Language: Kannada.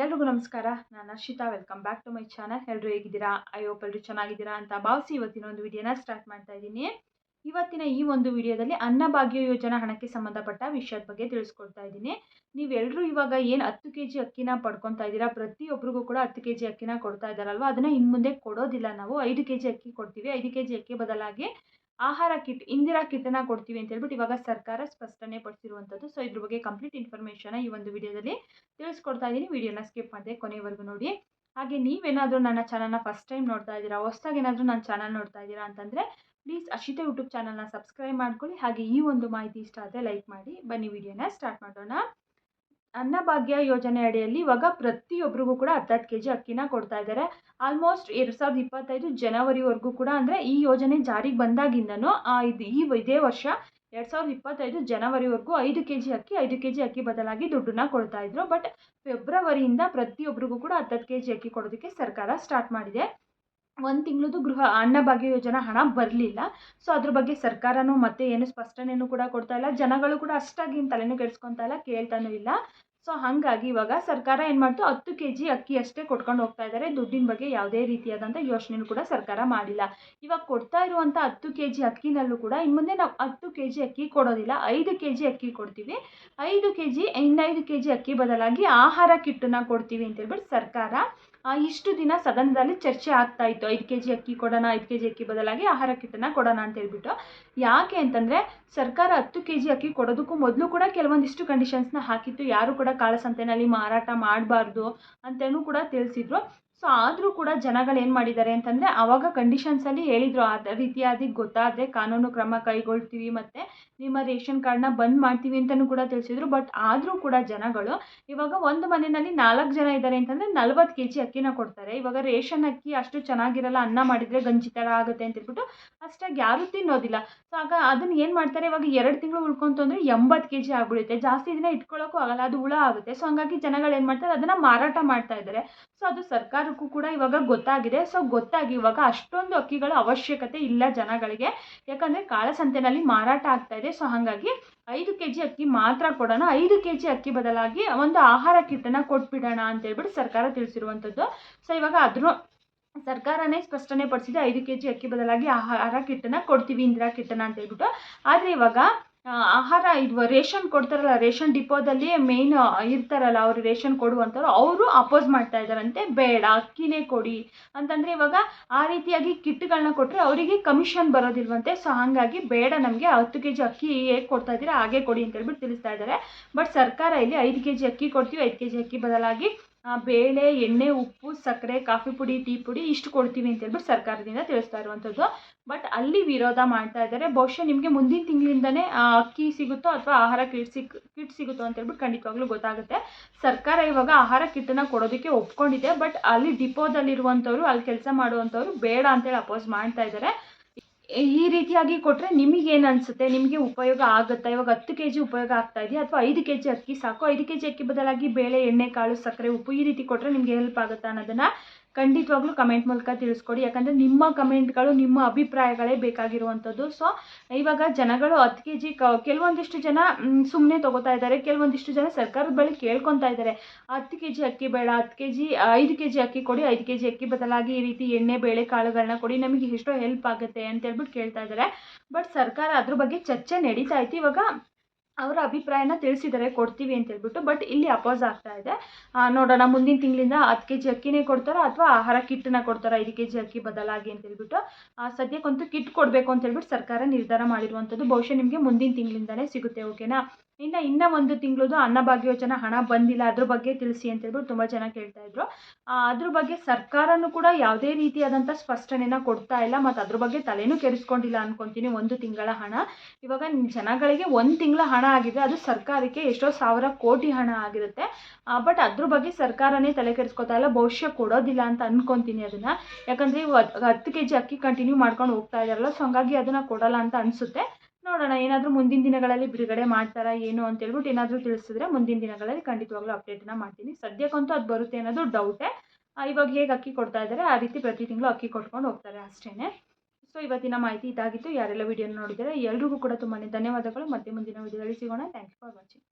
ಎಲ್ರಿಗೂ ನಮಸ್ಕಾರ. ನಾನು Arshita welcome back to my channel ಎಲ್ಲರೂ ಹೇಗಿದ್ದೀರಾ? ಐ ಹೋಪ್ ಎಲ್ಲರೂ ಚೆನ್ನಾಗಿದ್ದೀರಾ ಅಂತ ಭಾವಿಸಿ ಇವತ್ತಿನ ಒಂದು ವಿಡಿಯೋನ ಸ್ಟಾರ್ಟ್ ಮಾಡ್ತಾ ಇದ್ದೀನಿ. ಇವತ್ತಿನ ಈ ಒಂದು ವಿಡಿಯೋದಲ್ಲಿ ಅನ್ನಭಾಗ್ಯ ಯೋಜನಾ ಹಣಕ್ಕೆ ಸಂಬಂಧಪಟ್ಟ ವಿಷಯದ ಬಗ್ಗೆ ತಿಳಿಸ್ಕೊಡ್ತಾ ಇದ್ದೀನಿ. ನೀವೆಲ್ಲರೂ ಇವಾಗ ಏನು ಹತ್ತು ಕೆ ಜಿ ಅಕ್ಕಿನ ಪಡ್ಕೊತಾ ಇದ್ದೀರಾ? ಪ್ರತಿಯೊಬ್ಬರಿಗೂ ಕೂಡ ಹತ್ತು ಕೆ ಜಿ ಅಕ್ಕಿನ ಕೊಡ್ತಾ ಇದ್ದಾರಲ್ವ? ಅದನ್ನು ಇನ್ನು ಮುಂದೆ ಕೊಡೋದಿಲ್ಲ ನಾವು. ಐದು ಕೆ ಜಿ ಅಕ್ಕಿ ಕೊಡ್ತೀವಿ. ಐದು ಕೆ ಜಿ ಅಕ್ಕಿ ಬದಲಾಗಿ ಆಹಾರ ಕಿಟ್, ಇಂದಿರಾ ಕಿಟ್ಟನ್ನು ಕೊಡ್ತೀವಿ ಅಂತ ಹೇಳ್ಬಿಟ್ಟು ಇವಾಗ ಸರ್ಕಾರ ಸ್ಪಷ್ಟನೆ ಪಡಿಸಿರುವಂಥದ್ದು. ಸೊ ಇದ್ರ ಬಗ್ಗೆ ಕಂಪ್ಲೀಟ್ ಇನ್ಫಾರ್ಮೇಷನ್ ಈ ಒಂದು ವಿಡಿಯೋದಲ್ಲಿ ತಿಳಿಸ್ಕೊಡ್ತಾ ಇದ್ದೀನಿ. ವಿಡಿಯೋನ ಸ್ಕಿಪ್ ಮಾಡಿದೆ ಕೊನೆವರೆಗೂ ನೋಡಿ. ಹಾಗೆ ನೀವೇನಾದರೂ ನನ್ನ ಚಾನಲ್ನ ಫಸ್ಟ್ ಟೈಮ್ ನೋಡ್ತಾ ಇದ್ದೀರಾ, ಹೊಸ್ದಾಗಿ ಏನಾದರೂ ನನ್ನ ಚಾನಲ್ ನೋಡ್ತಾ ಇದ್ದೀರಾ ಅಂತಂದರೆ ಪ್ಲೀಸ್ ಅಶಿತ ಯೂಟ್ಯೂಬ್ ಚಾನಲ್ನ ಸಬ್ಸ್ಕ್ರೈಬ್ ಮಾಡ್ಕೊಳ್ಳಿ. ಹಾಗೆ ಈ ಒಂದು ಮಾಹಿತಿ ಇಷ್ಟ ಆದರೆ ಲೈಕ್ ಮಾಡಿ. ಬನ್ನಿ, ವಿಡಿಯೋನ ಸ್ಟಾರ್ಟ್ ಮಾಡೋಣ. ಅನ್ನಭಾಗ್ಯ ಯೋಜನೆ ಅಡಿಯಲ್ಲಿ ಇವಾಗ ಪ್ರತಿಯೊಬ್ಬರಿಗೂ ಕೂಡ ಹತ್ತತ್ತು ಕೆ ಜಿ ಅಕ್ಕಿನ ಕೊಡ್ತಾ ಇದ್ದಾರೆ. ಆಲ್ಮೋಸ್ಟ್ ಎರಡು ಸಾವಿರದ ಇಪ್ಪತ್ತೈದು ಜನವರಿವರೆಗೂ ಕೂಡ ಅಂದರೆ ಈ ಯೋಜನೆ ಜಾರಿಗೆ ಬಂದಾಗಿಂದನೂ ಇದು ಈ ಇದೇ ವರ್ಷ ಎರಡು ಸಾವಿರದ ಇಪ್ಪತ್ತೈದು ಜನವರಿವರೆಗೂ ಐದು ಕೆ ಜಿ ಅಕ್ಕಿ, ಐದು ಕೆ ಜಿ ಅಕ್ಕಿ ಬದಲಾಗಿ ದುಡ್ಡನ್ನ ಕೊಡ್ತಾ ಇದ್ರು. ಬಟ್ ಫೆಬ್ರವರಿಯಿಂದ ಪ್ರತಿಯೊಬ್ಬರಿಗೂ ಕೂಡ ಹತ್ತತ್ತು ಕೆ ಜಿ ಅಕ್ಕಿ ಕೊಡೋದಕ್ಕೆ ಸರ್ಕಾರ ಸ್ಟಾರ್ಟ್ ಮಾಡಿದೆ. ಒಂದು ತಿಂಗಳದು ಗೃಹ ಅನ್ನಭಾಗ್ಯ ಯೋಜನೆ ಹಣ ಬರಲಿಲ್ಲ. ಸೊ ಅದ್ರ ಬಗ್ಗೆ ಸರ್ಕಾರನೂ ಮತ್ತೆ ಏನು ಸ್ಪಷ್ಟನೆಯೂ ಕೂಡ ಕೊಡ್ತಾ ಇಲ್ಲ. ಜನಗಳು ಕೂಡ ಅಷ್ಟಾಗಿ ತಲೆನೂ ಕೆಡಿಸ್ಕೊತಾ ಇಲ್ಲ, ಕೇಳ್ತಾನೂ ಇಲ್ಲ. ಸೊ ಹಾಗಾಗಿ ಇವಾಗ ಸರ್ಕಾರ ಏನು ಮಾಡ್ತು? ಹತ್ತು ಕೆ ಜಿ ಅಕ್ಕಿ ಅಷ್ಟೇ ಕೊಟ್ಕೊಂಡು ಹೋಗ್ತಾ ಇದ್ದಾರೆ ದುಡ್ಡಿನ ಬಗ್ಗೆ ಯಾವುದೇ ರೀತಿಯಾದಂಥ ಯೋಚನೆಯೂ ಕೂಡ ಸರ್ಕಾರ ಮಾಡಿಲ್ಲ. ಇವಾಗ ಕೊಡ್ತಾ ಇರುವಂಥ ಹತ್ತು ಕೆ ಜಿ ಅಕ್ಕಿನಲ್ಲೂ ಕೂಡ ಇನ್ನು ಮುಂದೆ ನಾವು ಹತ್ತು ಕೆ ಜಿ ಅಕ್ಕಿ ಕೊಡೋದಿಲ್ಲ. ಐದು ಕೆ ಜಿ ಅಕ್ಕಿ ಕೊಡ್ತೀವಿ. ಐದು ಕೆ ಜಿ ಇನ್ನೈದು ಕೆ ಜಿ ಅಕ್ಕಿ ಬದಲಾಗಿ ಆಹಾರ ಕಿಟ್ಟನ್ನು ಕೊಡ್ತೀವಿ ಅಂತ ಹೇಳ್ಬಿಟ್ಟು ಸರ್ಕಾರ ಇಷ್ಟು ದಿನ ಸದನದಲ್ಲಿ ಚರ್ಚೆ ಆಗ್ತಾ ಇತ್ತು. ಐದು ಕೆ ಜಿ ಅಕ್ಕಿ ಕೊಡೋಣ, ಐದು ಕೆ ಜಿ ಅಕ್ಕಿ ಬದಲಾಗಿ ಆಹಾರ ಕಿಟ್ಟನ್ನು ಕೊಡೋಣ ಅಂತ ಹೇಳ್ಬಿಟ್ಟು. ಯಾಕೆ ಅಂತಂದರೆ ಸರ್ಕಾರ ಹತ್ತು ಕೆ ಜಿ ಅಕ್ಕಿ ಕೊಡೋದಕ್ಕೂ ಮೊದಲು ಕೂಡ ಕೆಲವೊಂದಿಷ್ಟು ಕಂಡೀಷನ್ಸ್ನ ಹಾಕಿತ್ತು. ಯಾರು ಕೂಡ ಕಾಳಸಂತೆನಲ್ಲಿ ಮಾರಾಟ ಮಾಡಬಾರ್ದು ಅಂತಲೂ ಕೂಡ ತಿಳಿಸಿದ್ರು. ಸೊ ಆದರೂ ಕೂಡ ಜನಗಳು ಏನು ಮಾಡಿದ್ದಾರೆ ಅಂತಂದರೆ ಆವಾಗ ಕಂಡೀಷನ್ಸಲ್ಲಿ ಹೇಳಿದರು. ಆ ರೀತಿಯಾಗಿ ಗೊತ್ತಾದರೆ, ಕಾನೂನು ಕ್ರಮ ಕೈಗೊಳ್ತೀವಿ ಮತ್ತು ನಿಮ್ಮ ರೇಷನ್ ಕಾರ್ಡ್ನ ಬಂದ್ ಮಾಡ್ತೀವಿ ಅಂತಲೂ ಕೂಡ ತಿಳಿಸಿದ್ರು. ಬಟ್ ಆದರೂ ಕೂಡ ಜನಗಳು ಇವಾಗ ಒಂದು ಮನೆಯಲ್ಲಿ ನಾಲ್ಕು ಜನ ಇದ್ದಾರೆ ಅಂತಂದರೆ ನಲ್ವತ್ತು ಕೆ ಜಿ ಅಕ್ಕಿನ ಕೊಡ್ತಾರೆ. ಇವಾಗ ರೇಷನ್ ಅಕ್ಕಿ ಅಷ್ಟು ಚೆನ್ನಾಗಿರಲ್ಲ, ಅನ್ನ ಮಾಡಿದರೆ ಗಂಜಿ ಥರ ಆಗುತ್ತೆ ಅಂತ ಹೇಳ್ಬಿಟ್ಟು ಅಷ್ಟಾಗಿ ಯಾರೂ ತಿನ್ನೋದಿಲ್ಲ. ಸೊ ಆಗ ಅದನ್ನು ಏನು ಮಾಡ್ತಾರೆ? ಇವಾಗ ಎರಡು ತಿಂಗಳು ಉಳ್ಕೊಂತು ಅಂದರೆ ಎಂಬತ್ತು ಕೆ ಜಿ ಆಗಿಬಿಡುತ್ತೆ. ಜಾಸ್ತಿ ದಿನ ಇಟ್ಕೊಳ್ಳೋಕ್ಕೂ ಆಗಲ್ಲ, ಅದು ಹುಳ ಆಗುತ್ತೆ. ಸೊ ಹಂಗಾಗಿ ಜನಗಳು ಏನು ಮಾಡ್ತಾರೆ? ಅದನ್ನು ಮಾರಾಟ ಮಾಡ್ತಾ ಇದ್ದಾರೆ. ಸೊ ಅದು ಸರ್ಕಾರಕ್ಕೂ ಕೂಡ ಇವಾಗ ಗೊತ್ತಾಗಿದೆ. ಸೊ ಗೊತ್ತಾಗಿ ಇವಾಗ ಅಷ್ಟೊಂದು ಅಕ್ಕಿಗಳ ಅವಶ್ಯಕತೆ ಇಲ್ಲ ಜನಗಳಿಗೆ. ಯಾಕಂದರೆ ಕಾಳಸಂತೆನಲ್ಲಿ ಮಾರಾಟ ಆಗ್ತಾ ಇದೆ. ಸೊ ಹಾಗಾಗಿ ಐದು ಕೆ ಜಿ ಅಕ್ಕಿ ಮಾತ್ರ ಕೊಡೋಣ. ಐದು ಕೆ ಜಿ ಅಕ್ಕಿ ಬದಲಾಗಿ ಒಂದು ಆಹಾರ ಕಿಟ್ಟನ್ನು ಕೊಟ್ಬಿಡೋಣ ಅಂತ ಹೇಳ್ಬಿಟ್ಟು ಸರ್ಕಾರ ತಿಳಿಸಿರುವಂಥದ್ದು. ಸೊ ಇವಾಗ ಅದ್ರ ಸರ್ಕಾರನೇ ಸ್ಪಷ್ಟನೆ ಪಡಿಸಿದೆ, ಐದು ಕೆ ಜಿ ಅಕ್ಕಿ ಬದಲಾಗಿ ಆಹಾರ ಕಿಟ್ಟನ್ನು ಕೊಡ್ತೀವಿ, ಇಂದಿರಾ ಕಿಟ್ಟನ ಅಂತ ಹೇಳ್ಬಿಟ್ಟು. ಆದರೆ ಇವಾಗ ಆಹಾರ ಇದು ರೇಷನ್ ಕೊಡ್ತಾರಲ್ಲ, ರೇಷನ್ ಡಿಪೋದಲ್ಲಿ ಮೇಯ್ನ್ ಇರ್ತಾರಲ್ಲ, ಅವರು ರೇಷನ್ ಕೊಡುವಂಥವ್ರು, ಅವರು ಅಪೋಸ್ ಮಾಡ್ತಾ ಇದ್ದಾರಂತೆ, ಬೇಡ, ಅಕ್ಕಿನೇ ಕೊಡಿ, ಅಂತಂದರೆ ಇವಾಗ ಆ ರೀತಿಯಾಗಿ ಕಿಟ್ಗಳನ್ನ ಕೊಟ್ಟರೆ ಅವರಿಗೆ ಕಮಿಷನ್ ಬರೋದಿಲ್ವಂತೆ ಸೊ ಹಾಗಾಗಿ ಬೇಡ ನಮಗೆ, ಹತ್ತು ಕೆ ಜಿ ಅಕ್ಕಿ ಹೇಗೆ ಕೊಡ್ತಾ ಇದ್ದೀರಾ, ಹಾಗೆ ಕೊಡಿ ಅಂತ ಹೇಳ್ಬಿಟ್ಟು ತಿಳಿಸ್ತಾ ಇದ್ದಾರೆ. ಬಟ್ ಸರ್ಕಾರ ಇಲ್ಲಿ ಐದು ಕೆ ಜಿ ಅಕ್ಕಿ ಕೊಡ್ತೀವಿ, ಐದು ಕೆ ಜಿ ಅಕ್ಕಿ ಬದಲಾಗಿ ಬೇಳೆ, ಎಣ್ಣೆ, ಉಪ್ಪು, ಸಕ್ಕರೆ, ಕಾಫಿ ಪುಡಿ, ಟೀ ಪುಡಿ ಇಷ್ಟು ಕೊಡ್ತೀವಿ ಅಂತ ಹೇಳ್ಬಿಟ್ಟು ಸರ್ಕಾರದಿಂದ ತಿಳಿಸ್ತಾ ಇರುವಂಥದ್ದು. ಬಟ್ ಅಲ್ಲಿ ವಿರೋಧ ಮಾಡ್ತಾ ಇದ್ದಾರೆ. ಬಹುಶಃ ನಿಮಗೆ ಮುಂದಿನ ತಿಂಗಳಿಂದನೇ ಅಕ್ಕಿ ಸಿಗುತ್ತೋ ಅಥವಾ ಆಹಾರ ಕಿಟ್ ಸಿಕ್, ಕಿಟ್ ಸಿಗುತ್ತೋ ಅಂತ ಹೇಳ್ಬಿಟ್ಟು ಖಂಡಿತವಾಗ್ಲೂ ಗೊತ್ತಾಗುತ್ತೆ. ಸರ್ಕಾರ ಇವಾಗ ಆಹಾರ ಕಿಟ್ಟನ್ನು ಕೊಡೋದಕ್ಕೆ ಒಪ್ಕೊಂಡಿದೆ. ಬಟ್ ಅಲ್ಲಿ ಡಿಪೋದಲ್ಲಿರುವಂಥವ್ರು ಅಲ್ಲಿ ಕೆಲಸ ಮಾಡುವಂಥವ್ರು ಬೇಡ ಅಂತೇಳಿ ಅಪೋಸ್ ಮಾಡ್ತಾ ಇದ್ದಾರೆ. ಈ ರೀತಿಯಾಗಿ ಕೊಟ್ಟರೆ ನಿಮಗೇನು ಅನಿಸುತ್ತೆ? ನಿಮಗೆ ಉಪಯೋಗ ಆಗುತ್ತಾ? ಇವಾಗ ಹತ್ತು ಕೆ ಜಿ ಉಪಯೋಗ ಆಗ್ತಾ ಇದೆಯಾ? ಅಥವಾ ಐದು ಕೆ ಜಿ ಅಕ್ಕಿ ಸಾಕು? ಐದು ಕೆ ಜಿ ಅಕ್ಕಿ ಬದಲಾಗಿ ಬೇಳೆ, ಎಣ್ಣೆ, ಕಾಳು, ಸಕ್ಕರೆ, ಉಪ್ಪು ಈ ರೀತಿ ಕೊಟ್ಟರೆ ನಿಮಗೆ ಹೆಲ್ಪ್ ಆಗುತ್ತಾ ಅನ್ನೋದನ್ನು ಖಂಡಿತವಾಗ್ಲೂ ಕಮೆಂಟ್ ಮೂಲಕ ತಿಳಿಸ್ಕೊಡಿ. ಯಾಕಂದರೆ ನಿಮ್ಮ ಕಮೆಂಟ್ಗಳು ನಿಮ್ಮ ಅಭಿಪ್ರಾಯಗಳೇ ಬೇಕಾಗಿರುವಂಥದ್ದು. ಸೊ ಇವಾಗ ಜನಗಳು ಹತ್ತು ಕೆ ಜಿ, ಕ, ಕೆಲವೊಂದಿಷ್ಟು ಜನ ಸುಮ್ಮನೆ ತೊಗೋತಾ ಇದ್ದಾರೆ. ಕೆಲವೊಂದಿಷ್ಟು ಜನ ಸರ್ಕಾರದ ಬಳಿ ಕೇಳ್ಕೊತಾ ಇದ್ದಾರೆ. ಹತ್ತು ಕೆ ಜಿ ಅಕ್ಕಿ ಬೇಡ, ಹತ್ತು ಕೆ ಜಿ ಐದು ಕೆ ಜಿ ಅಕ್ಕಿ ಕೊಡಿ, ಐದು ಕೆ ಜಿ ಅಕ್ಕಿ ಬದಲಾಗಿ ಈ ರೀತಿ ಎಣ್ಣೆ, ಬೇಳೆ ಕಾಳುಗಳನ್ನ ಕೊಡಿ. ನಮಗೆ ಎಷ್ಟೋ ಹೆಲ್ಪ್ ಆಗುತ್ತೆ ಅಂತ ಹೇಳ್ಬಿಟ್ಟು ಕೇಳ್ತಾ ಇದ್ದಾರೆ. ಬಟ್ ಸರ್ಕಾರ ಅದ್ರ ಬಗ್ಗೆ ಚರ್ಚೆ ನಡೀತಾ ಇತ್ತು ಇವಾಗ ಅವರ ಅಭಿಪ್ರಾಯನ ತಿಳಿಸಿದ್ದಾರೆ ಕೊಡ್ತೀವಿ ಅಂತ ಹೇಳ್ಬಿಟ್ಟು ಬಟ್ ಇಲ್ಲಿ ಅಪೋಸ್ ಆಗ್ತಾ ಇದೆ. ನೋಡೋಣ, ಮುಂದಿನ ತಿಂಗಳಿಂದ ಹತ್ತು ಕೆ ಜಿ ಅಕ್ಕಿನೇ ಕೊಡ್ತಾರೋ ಅಥವಾ ಆಹಾರ ಕಿಟ್ಟನ್ನ ಕೊಡ್ತಾರೋ ಐದು ಕೆ ಜಿ ಅಕ್ಕಿ ಬದಲಾಗಿ ಅಂತ ಹೇಳ್ಬಿಟ್ಟು ಸದ್ಯಕ್ಕಂತೂ ಕಿಟ್ ಕೊಡಬೇಕು ಅಂತ ಹೇಳ್ಬಿಟ್ಟು ಸರ್ಕಾರ ನಿರ್ಧಾರ ಮಾಡಿರುವಂಥದ್ದು. ಬಹುಶಃ ನಿಮಗೆ ಮುಂದಿನ ತಿಂಗಳಿಂದಲೇ ಸಿಗುತ್ತೆ ಓಕೆನಾ ಇನ್ನು, ಇನ್ನೂ ಒಂದು ತಿಂಗಳದು ಅನ್ನಭಾಗ್ಯ ಯೋಜನೆ ಹಣ ಬಂದಿಲ್ಲ, ಅದ್ರ ಬಗ್ಗೆ ತಿಳಿಸಿ ಅಂತ ಹೇಳ್ಬಿಟ್ಟು ತುಂಬ ಜನ ಕೇಳ್ತಾ ಇದ್ರು. ಅದ್ರ ಬಗ್ಗೆ ಸರ್ಕಾರನೂ ಕೂಡ ಯಾವುದೇ ರೀತಿಯಾದಂಥ ಸ್ಪಷ್ಟನೆನ ಕೊಡ್ತಾ ಇಲ್ಲ, ಮತ್ತು ಅದ್ರ ಬಗ್ಗೆ ತಲೆನೂ ಕೆಡಿಸ್ಕೊಂಡಿಲ್ಲ ಅನ್ಕೊತೀನಿ, ಒಂದು ತಿಂಗಳ ಹಣ. ಇವಾಗ ಜನಗಳಿಗೆ ಒಂದು ತಿಂಗಳ ಹಣ ಆಗಿದೆ. ಅದು ಸರ್ಕಾರಕ್ಕೆ ಎಷ್ಟೋ ಸಾವಿರ ಕೋಟಿ ಹಣ ಆಗಿರುತ್ತೆ. ಬಟ್ ಅದ್ರ ಬಗ್ಗೆ ಸರ್ಕಾರನೇ ತಲೆ ಕೆಡಿಸ್ಕೊತಾ ಇಲ್ಲ. ಭವಿಷ್ಯ ಕೊಡೋದಿಲ್ಲ ಅಂತ ಅನ್ಕೊತೀನಿ ಅದನ್ನು. ಯಾಕಂದರೆ ಹತ್ತು ಕೆ ಜಿ ಅಕ್ಕಿ ಕಂಟಿನ್ಯೂ ಮಾಡ್ಕೊಂಡು ಹೋಗ್ತಾ ಇದ್ದಾರಲ್ಲ ಸೊ ಹಂಗಾಗಿ ಅದನ್ನು ಕೊಡಲ್ಲ ಅಂತ ಅನಿಸುತ್ತೆ. ನೋಡೋಣ, ಏನಾದರೂ ಮುಂದಿನ ದಿನಗಳಲ್ಲಿ ಬಿಡುಗಡೆ ಮಾಡ್ತಾರಾ, ಏನು ಅಂತ ಹೇಳ್ಬಿಟ್ಟು ಏನಾದರೂ ತಿಳಿಸಿದ್ರೆ ಮುಂದಿನ ದಿನಗಳಲ್ಲಿ ಖಂಡಿತವಾಗ್ಲೂ ಅಪ್ಡೇಟನ್ನ ಮಾಡ್ತೀನಿ. ಸದ್ಯಕ್ಕಂತೂ ಅದು ಬರುತ್ತೆ ಅನ್ನೋದು ಡೌಟೇ ಇವಾಗ ಹೇಗೆ ಅಕ್ಕಿ ಕೊಡ್ತಾ ಇದ್ದಾರೆ ಆ ರೀತಿ ಪ್ರತಿ ತಿಂಗಳು ಅಕ್ಕಿ ಕೊಟ್ಕೊಂಡು ಹೋಗ್ತಾರೆ ಅಷ್ಟೇ ಸೊ ಇವತ್ತಿನ ಮಾಹಿತಿ ಇದಾಗಿತ್ತು. ಯಾರೆಲ್ಲ ವಿಡಿಯೋನ ನೋಡಿದರೆ ಎಲ್ರಿಗೂ ಕೂಡ ತುಂಬಾ ಧನ್ಯವಾದಗಳು. ಮತ್ತೆ ಮುಂದಿನ ವಿಡಿಯೋದಲ್ಲಿ ಸಿಗೋಣ. Thank you for watching